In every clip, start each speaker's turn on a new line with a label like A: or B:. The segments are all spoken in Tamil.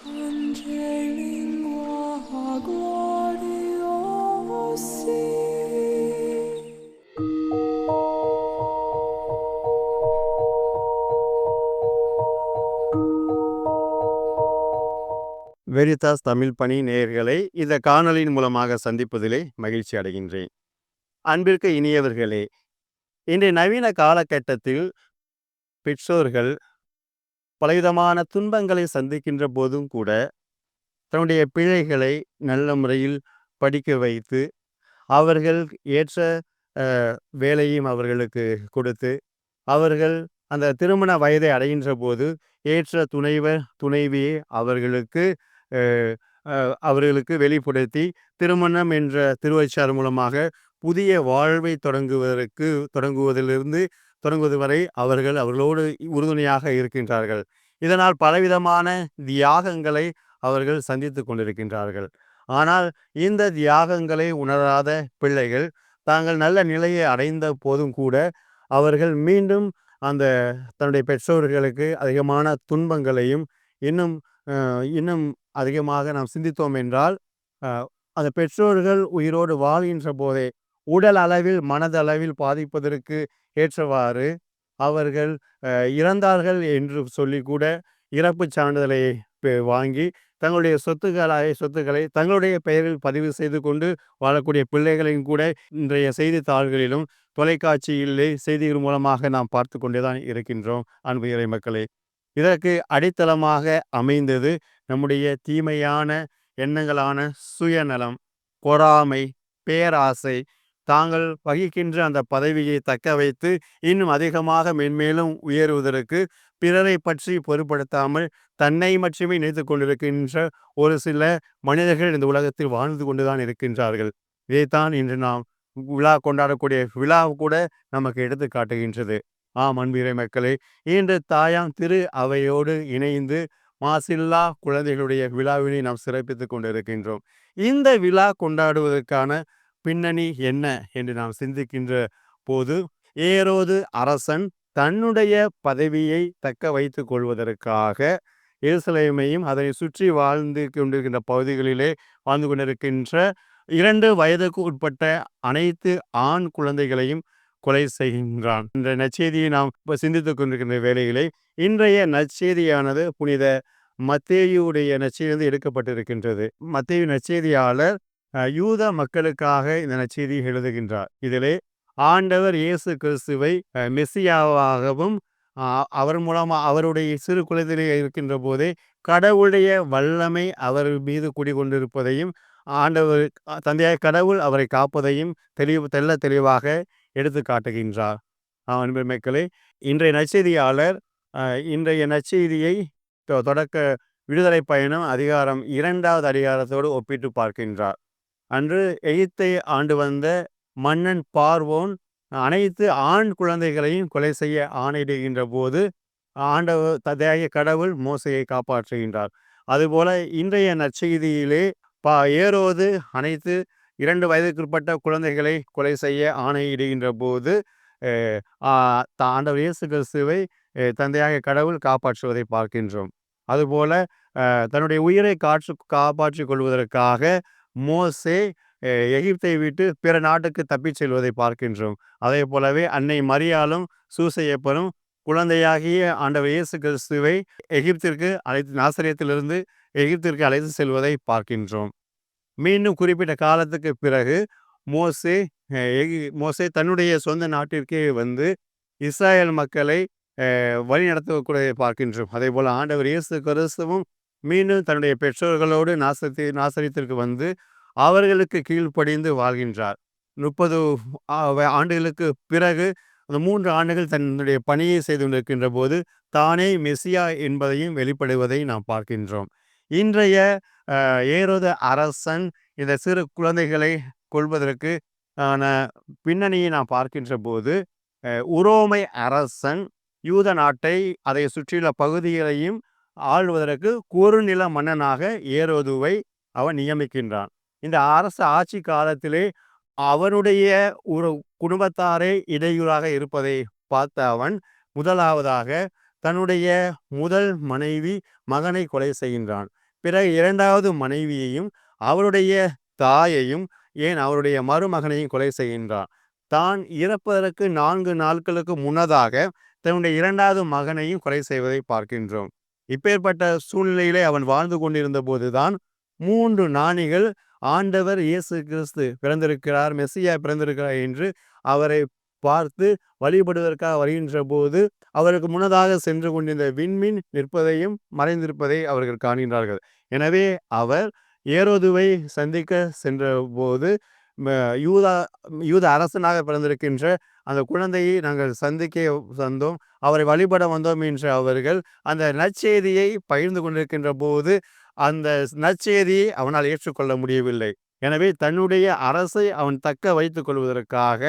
A: வெரிதாஸ் தமிழ் பணி நேயர்களை இந்த காணொலியின் மூலமாக சந்திப்பதிலே மகிழ்ச்சி அடைகின்றேன். அன்பிற்கு இனியவர்களே இன்றைய நவீன காலகட்டத்தில் பெற்றோர்கள் பலவிதமான துன்பங்களை சந்திக்கின்ற போதும் கூட தன்னுடைய பிழைகளை நல்ல முறையில் படிக்க வைத்து அவர்கள் ஏற்ற வேலையும் அவர்களுக்கு கொடுத்து அவர்கள் அந்த திருமண வயதை அடைகின்ற போது ஏற்ற துணைவர் துணைவியை அவர்களுக்கு அவர்களுக்கு வெளிப்படுத்தி திருமணம் என்ற திருவச்சார் மூலமாக புதிய வாழ்வை தொடங்குவதற்கு தொடங்குவதிலிருந்து தொடங்குவது வரை அவர்கள் அவர்களோடு உறுதுணையாக இருக்கின்றார்கள். இதனால் பலவிதமான தியாகங்களை அவர்கள் சந்தித்து கொண்டிருக்கின்றார்கள். ஆனால் இந்த தியாகங்களை உணராத பிள்ளைகள் தாங்கள் நல்ல நிலையை அடைந்த போதும் கூட அவர்கள் மீண்டும் அந்த தன்னுடைய பெற்றோர்களுக்கு அதிகமான துன்பங்களையும் இன்னும் இன்னும் அதிகமாக நாம் சிந்தித்தோம் என்றால் அந்த பெற்றோர்கள் உயிரோடு வாழ்கின்ற போதே உடல் அளவில் மனதளவில் பாதிப்பதற்கு ஏற்றவாறு அவர்கள் இறந்தார்கள் என்று சொல்லி கூட இறப்பு சான்றிதழை வாங்கி தங்களுடைய சொத்துக்களாக சொத்துக்களை தங்களுடைய பெயரில் பதிவு செய்து கொண்டு வாழக்கூடிய பிள்ளைகளையும் கூட இன்றைய செய்தித்தாள்களிலும் தொலைக்காட்சியிலே செய்திகள் மூலமாக நாம் பார்த்து கொண்டே தான் இருக்கின்றோம். அன்பு இறை மக்களே இதற்கு அடித்தளமாக அமைந்தது நம்முடைய தீமையான எண்ணங்களான சுயநலம் பொறாமை பேராசை தாங்கள் வகிக்கின்ற அந்த பதவியை தக்க வைத்து இன்னும் அதிகமாக மென்மேலும் உயருவதற்கு பிறரை பற்றி பொருட்படுத்தாமல் தன்னை மட்டுமே நினைத்து கொண்டிருக்கின்ற ஒரு சில மனிதர்கள் இந்த உலகத்தில் வாழ்ந்து கொண்டுதான் இருக்கின்றார்கள். இதைத்தான் இன்று நாம் விழா கொண்டாடக்கூடிய விழா கூட நமக்கு எடுத்து காட்டுகின்றது. ஆம் அன்பிறை மக்களே இன்று தாயாம் திரு அவையோடு இணைந்து மாசில்லா குழந்தைகளுடைய விழாவினை நாம் சிறப்பித்துக் கொண்டிருக்கின்றோம். இந்த விழா கொண்டாடுவதற்கான பின்னணி என்ன என்று நாம் சிந்திக்கின்ற போது ஏரோது அரசன் தன்னுடைய பதவியை தக்க வைத்துக் கொள்வதற்காக எருசலேமையும் அதனை சுற்றி வாழ்ந்து கொண்டிருக்கின்ற பகுதிகளிலே வாழ்ந்து கொண்டிருக்கின்ற இரண்டு வயதுக்கு உட்பட்ட அனைத்து ஆண் குழந்தைகளையும் கொலை செய்கின்றான். இந்த நச்செய்தியை நாம் இப்போ சிந்தித்துக் கொண்டிருக்கின்ற வேலைகளை இன்றைய நச்செய்தியானது புனித மத்தேயுடைய நச்செய்தி எடுக்கப்பட்டிருக்கின்றது. மத்தேயு நச்செய்தியாளர் யூத மக்களுக்காக இந்த நச்செய்தியை எழுதுகின்றார். இதிலே ஆண்டவர் இயேசு கிறிஸ்துவை மெஸ்ஸியாவாகவும் அவர் மூலமாக அவருடைய சிறு குலத்திலே இருக்கின்ற போதே கடவுளுடைய வல்லமை அவர் மீது குடிகொண்டிருப்பதையும் ஆண்டவர் தந்தையாய கடவுள் அவரை காப்பதையும் தெளிவு தெல்ல தெளிவாக எடுத்து காட்டுகின்றார். அன்பு மக்களே இன்றைய நற்செய்தியாளர் இன்றைய நற்செய்தியை தொடக்க விடுதலை பயணம் அதிகாரம் இரண்டாவது அதிகாரத்தோடு ஒப்பிட்டு பார்க்கின்றார். அன்று எகிப்தை ஆண்டு வந்த மன்னன் பார்வோன் அனைத்து ஆண் குழந்தைகளையும் கொலை செய்ய ஆணையிடுகின்ற போது ஆண்டவர் ததைய கடவுள் மோசையை காப்பாற்றுகின்றார். அதுபோல இன்றைய நற்செய்தியிலே பா ஏரோது அனைத்து இரண்டு வயதுக்குட்பட்ட குழந்தைகளை கொலை செய்ய ஆணையிடுகின்ற போது ஆண்டவர் இயேசு கிறிஸ்துவை தந்தையாக கடவுள் காப்பாற்றுவதை பார்க்கின்றோம். அதுபோல தன்னுடைய உயிரை காற்று காப்பாற்றிக் கொள்வதற்காக மோசே எகிப்தை விட்டு பிற நாட்டுக்கு தப்பிச் செல்வதை பார்க்கின்றோம். அதே போலவே அன்னை மரியாலும் சூசையப்பனும் குழந்தையாகிய ஆண்டவர் இயேசு கிறிஸ்துவை எகிப்திற்கு அழைத்து நாசிரியத்திலிருந்து எகிப்திற்கு அழைத்து செல்வதை பார்க்கின்றோம். மீண்டும் குறிப்பிட்ட காலத்துக்கு பிறகு மோசே மோசே தன்னுடைய சொந்த நாட்டிற்கே வந்து இஸ்ராயல் மக்களை வழி நடத்தக்கூடிய பார்க்கின்றோம். அதே போல் ஆண்டவர் இயேசு கிறிஸ்துவும் மீண்டும் தன்னுடைய பெற்றோர்களோடு நாசத்தி நாசரித்திற்கு வந்து அவர்களுக்கு கீழ்ப்படிந்து வாழ்கின்றார். முப்பது ஆண்டுகளுக்கு பிறகு அந்த மூன்று ஆண்டுகள் தன்னுடைய பணியை செய்து கொண்டிருக்கின்ற போது தானே மெசியா என்பதையும் வெளிப்படுவதை நாம் பார்க்கின்றோம். இன்றைய ஏரோத அரசன் இந்த சிறு குழந்தைகளை கொள்வதற்கு ஆன பின்னணியை நாம் பார்க்கின்ற போது உரோமை அரசன் யூத நாட்டை அதை சுற்றியுள்ள பகுதிகளையும் ஆள்வதற்கு குறுநில மன்னனாக ஏரோதுவை அவன் நியமிக்கின்றான். இந்த அரசு ஆட்சி காலத்திலே அவனுடைய ஒரு குடும்பத்தாரே இடையூறாக இருப்பதை பார்த்த அவன் முதலாவதாக தன்னுடைய முதல் மனைவி மகனை கொலை செய்கின்றான். பிறகு இரண்டாவது மனைவியையும் அவருடைய தாயையும் ஏன் அவருடைய மருமகனையும் கொலை செய்கின்றான். தான் இறப்பதற்கு நான்கு நாட்களுக்கு முன்னதாக தன்னுடைய இரண்டாவது மகனையும் கொலை செய்வதை பார்க்கின்றோம். இப்பேற்பட்ட சூழ்நிலையிலே அவன் வாழ்ந்து கொண்டிருந்த போதுதான் மூன்று நாணிகள் ஆண்டவர் இயேசு கிறிஸ்து பிறந்திருக்கிறார் மெஸ்ஸியா பிறந்திருக்கிறார் என்று அவரை பார்த்து வழிபடுவதற்காக வருகின்ற போது அவருக்கு முன்னதாக சென்று கொண்டிருந்த விண்மீன் நிற்பதையும் மறைந்திருப்பதை அவர்கள் காண்கின்றார்கள். எனவே அவர் ஏரோதுவை சந்திக்க சென்ற போது யூதா யூத அரசனாக பிறந்திருக்கின்ற அந்த குழந்தையை நாங்கள் சந்திக்க வந்தோம். அவரை வழிபட வந்தோம் என்று அவர்கள் அந்த நற்செய்தியை பகிர்ந்து கொண்டிருக்கின்ற போது அந்த நற்செய்தியை அவனால் ஏற்றுக்கொள்ள முடியவில்லை. எனவே தன்னுடைய அரசை அவன் தக்க வைத்துக் கொள்வதற்காக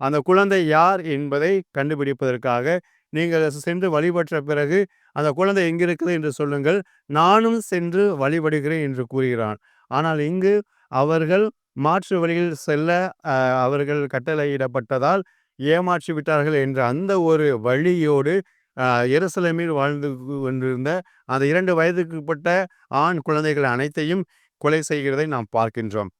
A: அந்த குழந்தை யார் என்பதை கண்டுபிடிப்பதற்காக நீங்கள் சென்று வழிபட்ட பிறகு அந்த குழந்தை எங்கிருக்குது என்று சொல்லுங்கள். நானும் சென்று வழிபடுகிறேன் என்று கூறுகிறான். ஆனால் இங்கு அவர்கள் மாற்று வழியில் செல்ல அவர்கள் கட்டளையிடப்பட்டதால் ஏமாற்றி விட்டார்கள் என்ற அந்த ஒரு வழியோடு எருசலேமில் வாழ்ந்து கொண்டிருந்த அந்த இரண்டு வயதுக்குட்பட்ட ஆண் குழந்தைகள் அனைத்தையும் கொலை செய்கிறதை நாம் பார்க்கின்றோம்.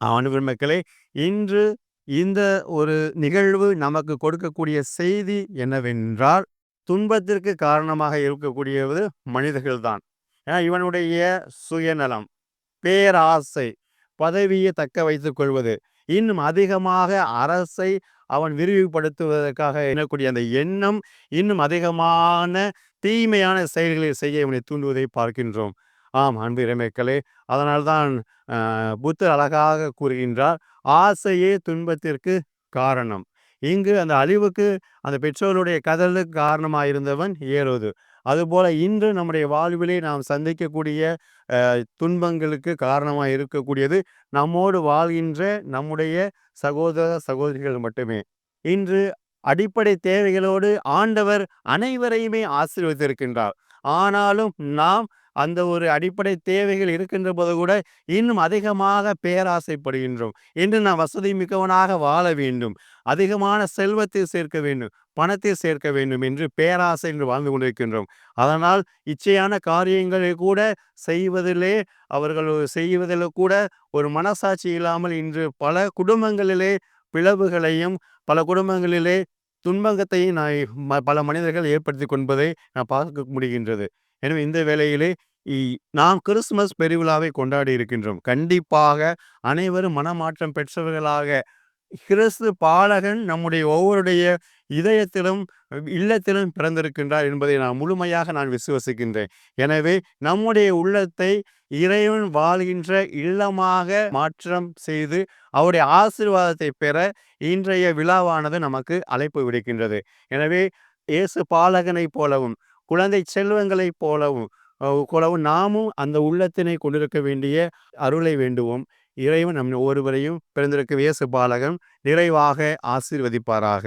A: ஆணவர் மக்களே இன்று இந்த ஒரு நிகழ்வு நமக்கு கொடுக்கக்கூடிய செய்தி என்னவென்றால் துன்பத்திற்கு காரணமாக இருக்கக்கூடியது மனிதர்கள்தான். ஏன்னா இவனுடைய சுயநலம் பேராசை பதவியை தக்க வைத்துக் கொள்வது. இன்னும் அதிகமாக அரசை அவன் விரிவுபடுத்துவதற்காக எண்ணக்கூடிய அந்த எண்ணம் இன்னும் அதிகமான தீமையான செயல்களை செய்ய இவனை தூண்டுவதை பார்க்கின்றோம். ஆம் அன்பு இறைமைக்களே அதனால்தான் புத்தர் அழகாக கூறுகின்றார் ஆசையே துன்பத்திற்கு காரணம். இங்கு அந்த அழிவுக்கு அந்த பெற்றோருடைய கதலுக்கு காரணமாக இருந்தவன் ஏறுவது அதுபோல் இன்று நம்முடைய வாழ்விலே நாம் சந்திக்கக்கூடிய துன்பங்களுக்கு காரணமாக இருக்கக்கூடியது நம்மோடு வாழ்கின்ற நம்முடைய சகோதர சகோதரிகள் மட்டுமே. இன்று அடிப்படை தேவைகளோடு ஆண்டவர் அனைவரையுமே ஆசீர்வதித்திருக்கின்றார். ஆனாலும் நாம் அந்த ஒரு அடிப்படை தேவைகள் இருக்கின்ற போது கூட இன்னும் அதிகமாக பேராசைப்படுகின்றோம். இன்று நாம் வசதி மிக்கவனாக வாழ வேண்டும். அதிகமான செல்வத்தை சேர்க்க வேண்டும். பணத்தை சேர்க்க வேண்டும் என்று பேராசை என்று வாழ்ந்து கொண்டிருக்கின்றோம். அதனால் இச்சையான காரியங்களை கூட செய்வதிலே அவர்கள் செய்வதில் கூட ஒரு மனசாட்சி இல்லாமல் இன்று பல குடும்பங்களிலே பிளவுகளையும் பல குடும்பங்களிலே துன்பங்கத்தையும் நான் பல மனிதர்கள் ஏற்படுத்தி கொள்வதை நான் பார்க்க முடிகின்றது. எனவே இந்த வேளையிலே நாம் கிறிஸ்துமஸ் பெருவிழாவை கொண்டாடி இருக்கின்றோம். கண்டிப்பாக அனைவரும் மனமாற்றம் பெற்றவர்களாக கிறிஸ்து பாலகன் நம்முடைய ஒவ்வொருடைய இதயத்திலும் இல்லத்திலும் பிறந்திருக்கின்றார் என்பதை நான் முழுமையாக நான் விசுவசிக்கின்றேன். எனவே நம்முடைய உள்ளத்தை இறைவன் வாழ்கின்ற இல்லமாக மாற்றம் செய்து அவருடைய ஆசீர்வாதத்தை பெற இன்றைய விழாவானது நமக்கு அழைப்பு விடுக்கின்றது. எனவே இயேசு பாலகனைப் போலவும் குழந்தை செல்வங்களைப் போலவும் போலவும் நாமும் அந்த உள்ளத்தினை கொண்டிருக்க வேண்டிய அருளை வேண்டுவோம். இறைவன் நம் ஒருவரையும் பிறந்திருக்க இயேசு பாலகன் நிறைவாக ஆசீர்வதிப்பாராக.